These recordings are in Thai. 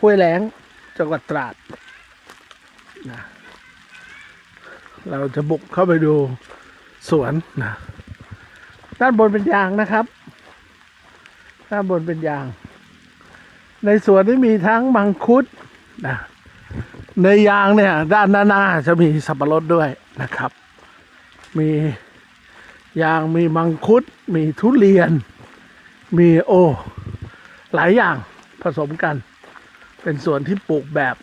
ห้วยแล้งจังหวัดตราดนะเราจะบุกเข้าไปดูสวนนะด้านบนเป็นยางนะครับ ด้านบนเป็นยาง ในสวนนี้มีทั้งมังคุดนะในยางเนี่ย ด้านหน้าหน้าจะมีสับปะรดด้วยนะครับ มียางมีมังคุด มีทุเรียน มีโอ หลายอย่างผสมกัน เป็นสวนที่ปลูกแบบ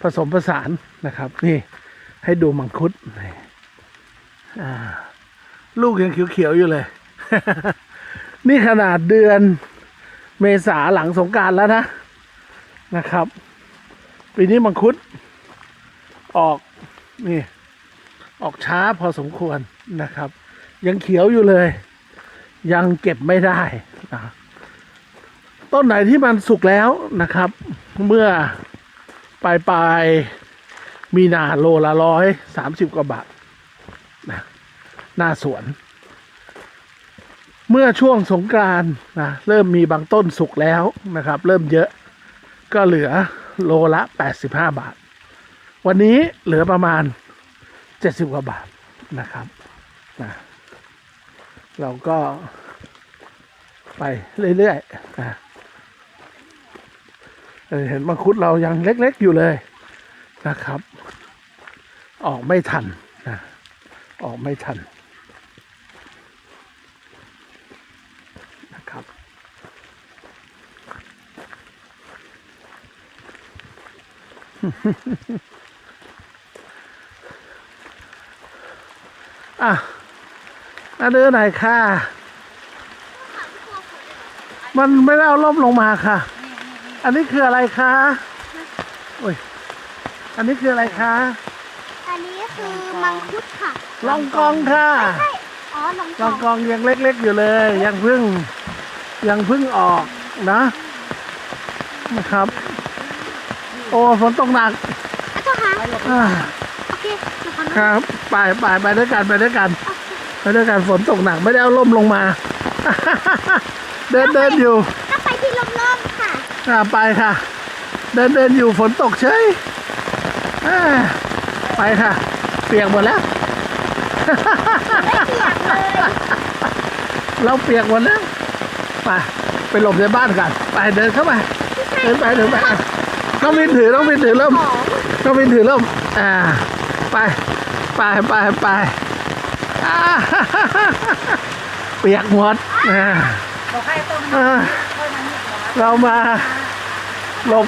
ผสมผสานนะครับ นี่ให้ดูมังคุดลูกยังเขียวๆอยู่เลย นี่ขนาดเดือนเมษาหลังสงการแล้วนะนะครับปีนี้มังคุด ออกนี่ออกช้าพอสมควรนะครับ ยังเขียวอยู่เลย ยังเก็บไม่ได้นะ ต้นไหนที่มันสุกแล้วนะครับ เมื่อปลายปลายมีนาโลละร้อยสามสิบกว่าบาทนะหน้าสวน เมื่อช่วงสงกรานนะเริ่มมีบางต้นสุกแล้วนะครับ เริ่มเยอะก็เหลือโลละแปดสิบห้าบาท วันนี้เหลือประมาณเจ็ดสิบกว่าบาทนะครับนะเราก็ไปเรื่อยๆนะ เห็นมังคุดเรายังเล็กๆอยู่เลยนะครับ ออกไม่ทันนะออกไม่ทันนะครับ อะมาเดินหนค่ะ มันไม่ได้เอาล่มลงมาค่ะ อันนี้คืออะไรคะโอ้ย อันนี้คืออะไรคะอันนี้คือมังคุดค่ะลองกองค่ะใช่อ๋อลองลองกองยังเล็ก ๆ อยู่เลย ยังเพิ่ง ยังเพิ่งออกนะนะครับ โอ้ฝนตกหนักอาจารย์คะอ่าโอเคเดี๋ยวขอคนะรับไปไปไปด้วยกันไปด้วยกัน ไปด้วยกันฝนตกหนักไม่ได้เอาล่มลงมา เดินเดินอยู่ ถ้าไปที่ร่มๆค่ะ อ่าไปค่ะ เดินเดินอยู่ฝนตกเฉยอ่าไปค่ะ เปียกหมดแล้ว เราเปียกหมดแล้ว ไปไปหลบในบ้านกัน ไปเดินเข้าไปเดินไปเดินไปอะน้องวินถือน้องวินถือร่มของน้องวินถือร่มอ่า ไปไปไปไปอ่าเปียกหมดอ่าบอกให้ต้มอ่าค่อยมา เรามาหลบ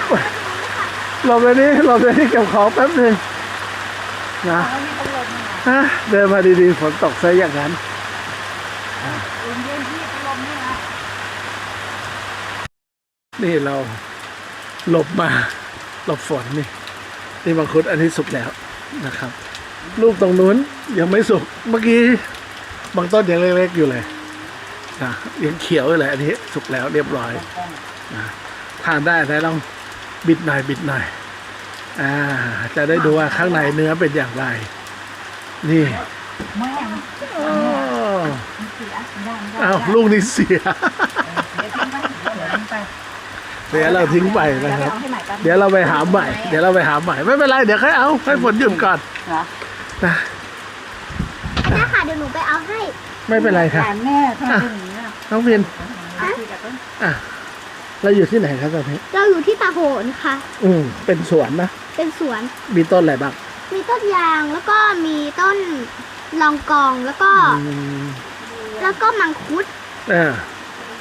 หลบไปนี้หลบไปนี้เก็บของแป๊บหนึ่งนะเขามีตำรวจมาฮะเดินมาดีๆฝนตกซะอย่างนั้นนเย็นที่ตำรวจนี่นะนี่เราหลบมาหลบฝนนี่นี่มังคุดอันนี้สุกแล้วนะครับ ลูกตรงนู้นยังไม่สุกเมื่อกี้บางต้นยังเล็กๆอยู่เลยนะยังเขียวอยู่เลยอันนี้สุกแล้วเรียบร้อย ทานได้แต่ต้องบิดหน่อยบิดหน่อย อ่า จะได้ดูว่าข้างในเนื้อเป็นอย่างไร นี่แม่งอ้อมันเสียได้ไม่ได้อ้าวลูกนี้เสียเดี๋ยวทิ้งไปเดี๋ยวทิ้งไปเดี๋ยวเราทิ้งไปนะครับเอาให้ใหม่กันเดี๋ยวเราไปหาใหม่ เดี๋ยวเราไปหาใหม่ ไม่เป็นไร เดี๋ยวค่อยเอา ให้ฝนหยุดก่อนเหรอนะอาจารย์ค่ะเดี๋ยวหนูไปเอาให้ ไม่เป็นไรค่ะแต่แม่ทำไมเป็นอย่างนี้ล่ะน้องพินเอาคุยกับต้นอะ เราอยู่ที่ไหนครับตอนนี้ เราอยู่ที่ตาโหนค่ะ อืมเป็นสวนนะ เป็นสวน มีต้นอะไรบ้าง มีต้นยางแล้วก็มีต้นลองกองแล้วก็ อืมแล้วก็มังคุด อ่า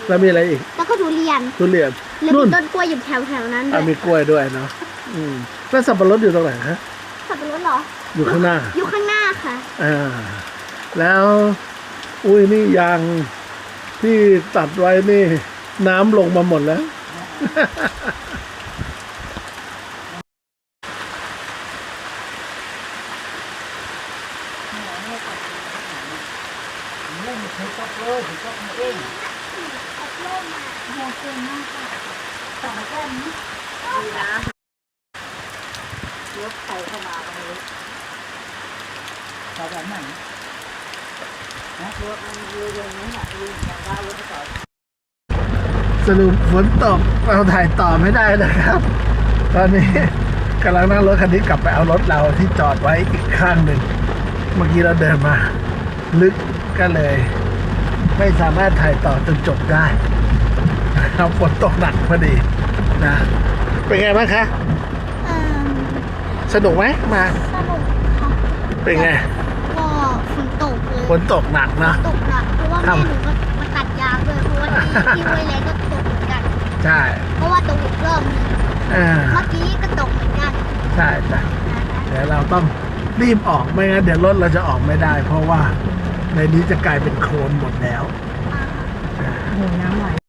แล้วมีอะไรอีก แล้วก็ทุเรียนทุเรียนแล้วนู่มีนต้นกล้วยอยู่แถวๆนั้นด้อะวยมีกล้วยด้วยเนาะ อืมแล้วสับปะรดอยู่ตรงไหนฮะ สับปะรดเหรอ อยู่ข้างหน้า อยู่ข้างหน้าค่ะ อ่า แล้ว อุ้ยนี่ยางที่ตัดไว้นี่ น้ำลงมาหมดแล้ว เล่นถือตกเลยถือตกเองโมเก่งมากค่ะสองแก้มนี้ดีนะยกใส่เข้ามาตรงนี้ต่อแบบไหนนะรถมันยืนอย่างนี้อะยืนอย่างว่ารถไปต่อ สรุปฝนตกเราถ่ายต่อไม่ได้นะครับ ตอนนี้กำลังนั่งรถคันนี้กลับไปเอารถเราที่จอดไว้อีกข้างหนึ่ง เมื่อกี้เราเดินมา ลึกก็เลย ไม่สามารถถ่ายต่อจนจบได้เราฝนตกหนักพอดีนะ เป็นไงบ้างคะ เอ่อสนุกไหมมา สนุกค่ะเป็นไง ก็ฝนตกเลยฝนตกหนักเนอะตกหนักเพราะว่าครัแม่บหนูก็มาตัดยางด้วยเพราะว่าที่ที่ห้วยแรงก็ตกเหมือนกัน ใช่เพราะว่าตกอีกรอบนึงเออเมื่อกี้ก็ตกเหมือนกันใช่จ้ะนะคะเดี๋ยวเราต้องรีบออกไม่งั้นเดี๋ยวรถเราจะออกไม่ได้ เพราะว่าในนี้จะกลายเป็นโคลนหมดแล้ว โอ้โหน้ำไหล